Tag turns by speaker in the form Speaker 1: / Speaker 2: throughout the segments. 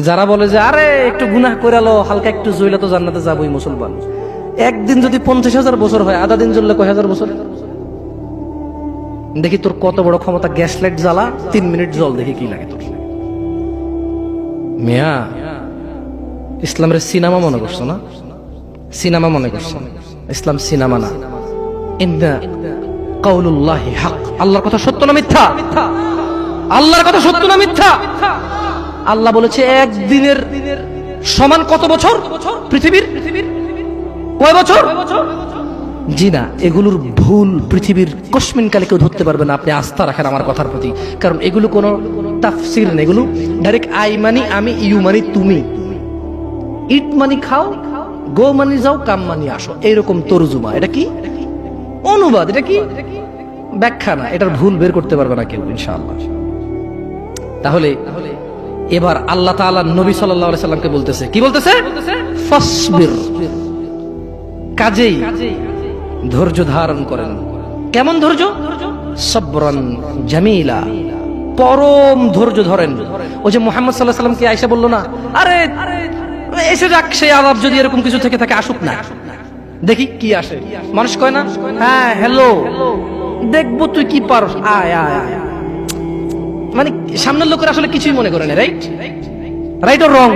Speaker 1: যারা বলে যে, আরে, একটু গুনাহ করে লো হালকা একটু জইলে তো জান্নাতে যাবোই মুসলমান। একদিন যদি পঞ্চাশ হাজার বছর হয়, আধা দিন জ্বললে কয় হাজার বছর? দেখি তোর কত বড় ক্ষমতা গ্যাস লাইট জ্বালা, তিন মিনিট জল, দেখি কি লাগে তোর। মিয়া, ইসলামের সিনেমা মনে করছ না? সিনেমা মনে করছ? ইসলাম সিনেমা না। কাউলুল্লাহি হক। আল্লাহর কথা সত্য না মিথ্যা? আল্লাহর কথা সত্য না মিথ্যা? আল্লাহ বলেছে একদিনের সমান কত বছর? পৃথিবীর? কয় বছর? জি না, এগুলোর ভুল পৃথিবীর কসমিন কালে কেউ ধরতে পারবে না, আপনি আস্থা রাখেন আমার কথার প্রতি। কারণ এগুলো কোনো তাফসির না এগুলো ডাইরেক্ট আই মানি আমি ইউ মানি তুমি। ইট মানি খাও গো মানি যাও কাম মানি আসো। এইরকম তরজুমা, এটা কি? অনুবাদ, এটা কি? ব্যাখ্যা না, এটার ভুল বের করতে পারবে না কেউ, ইনশাআল্লাহ। তাহলে এবার আল্লাহ তাআলা নবী সাল্লামকে বলতেছে। কি বলতেছে? কাজেই ধৈর্য ধারণ করেন। কেমন ধৈর্য? জামিলা। পরম ধৈর্য ধরেন। ওই যে মোহাম্মদ সাল্লাহ সাল্লামকে আয়সা বলল না, আরে, এসে যাক, সেই আলাপ যদি এরকম কিছু থেকে থাকে, আসুক না। দেখি কি আসে। মানুষ কয় না হ্যাঁ হ্যালো দেখব তুই কি পারস। আয় আয় আয়। মানে সামনের লোকের আসলে কিছুই মনে করে না রাইট রাইট ও রং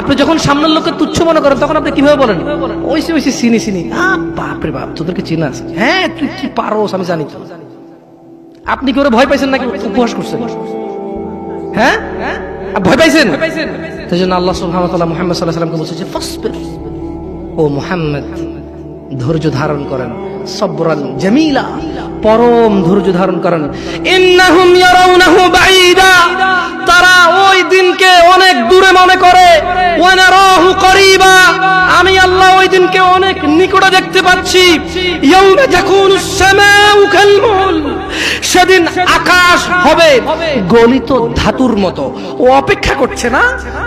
Speaker 1: আপনি যখন সামনের লোককে তুচ্ছ মনে করেন, তখন আপনি কীভাবে বলেন? ওইসে ওইসে চিনি চিনি বাপরে বাপ, তোদেরকে চিনা আছে। হ্যাঁ তুই কি পারোস, আমি জানি তো। আপনি কি ওরা ভয় পাইছেন নাকি উপহাস করছেন? হ্যাঁ? ভয় পাইছেন? সেই জন্য আল্লাহ সুবহানাহু ওয়া তাআলা মুহাম্মদ সাল্লাল্লাহু আলাইহি বলছে যে, ফাসবির। ও মুহাম্মদ, ধৈর্য ধারণ করেন, সবরান, জামিলা। পরম ধৈর্য ধারণ করেন। তারা ওই দিনকে অনেক দূরে মনে করে। করিবা। আমি আল্লাহ ওই দিনকে অনেক নিকটে দেখতে পাচ্ছি। কালমুল সেদিন আকাশ হবে গলিত ধাতুর মতো। ও অপেক্ষা করছে না?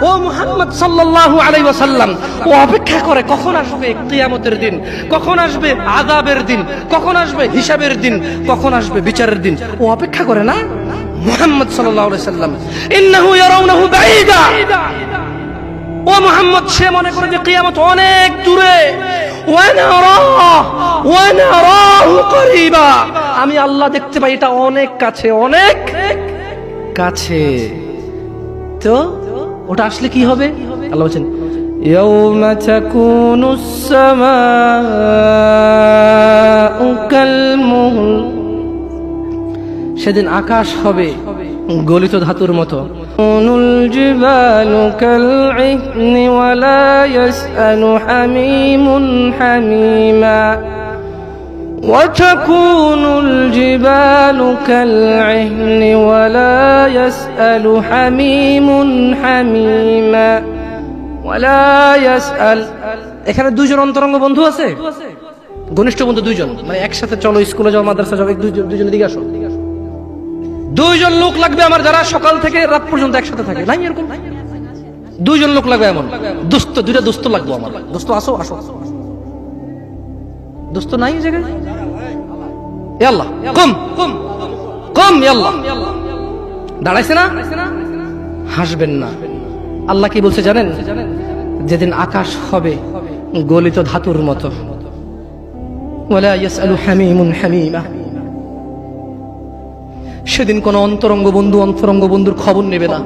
Speaker 1: ও মুহাম্মদ সাল্লাল্লাহু আলাইহি ওয়াসাল্লাম, ও অপেক্ষা করে কখন আসবে কিয়ামতের দিন? কখন আসবে আযাবের দিন? কখন আসবে হিসাবের দিন? কখন আসবে বিচারের দিন? ও অপেক্ষা করে না? মুহাম্মদ সাল্লাল্লাহু আলাইহি সাল্লাম ইন্নাহু ইয়ারাউনাহু বাঈদা। ও মোহাম্মদ, সে মনে করে যে কিয়ামত অনেক দূরে। ওয়ানারাহ ওয়ানারাহু করিবা। আমি আল্লাহ দেখতে পাই এটা অনেক কাছে অনেক কাছে তো ওটা আসলে কি হবে আল্লাহ বলছেন يوم تكون السماء كالمهل সেদিন আকাশ হবে গলিত ধাতুর মতো الجبال كالعهن ولا يسأل حميم حميما وتكون الجبال كالعهن ولا يسأل حميم حميما ولا يسأل এখানে দুইজন অন্তরঙ্গ বন্ধু আছে ঘনিষ্ঠ বন্ধু দুইজন মানে একসাথে চলো স্কুলে যাও মাদ্রাসা যাও এক দুইজন দুইজন দিকে আসো দুইজন লোক লাগবে আমার যারা সকাল থেকে রাত পর্যন্ত একসাথে থাকে নাই এরকম দুইজন লোক লাগবে এমন দোস্ত দুইটা দোস্ত লাগবে আমার দোস্ত আসো আসো দোস্ত নাই এই জায়গায়? দাঁড়াইছে না? হাসবেন না। আল্লাহ কি বলছে জানেন? যেদিন আকাশ হবে, গলিত ধাতুর মতো। সেদিন কোন অন্তরঙ্গ বন্ধু অন্তরঙ্গ বন্ধুর খবর নেবে না।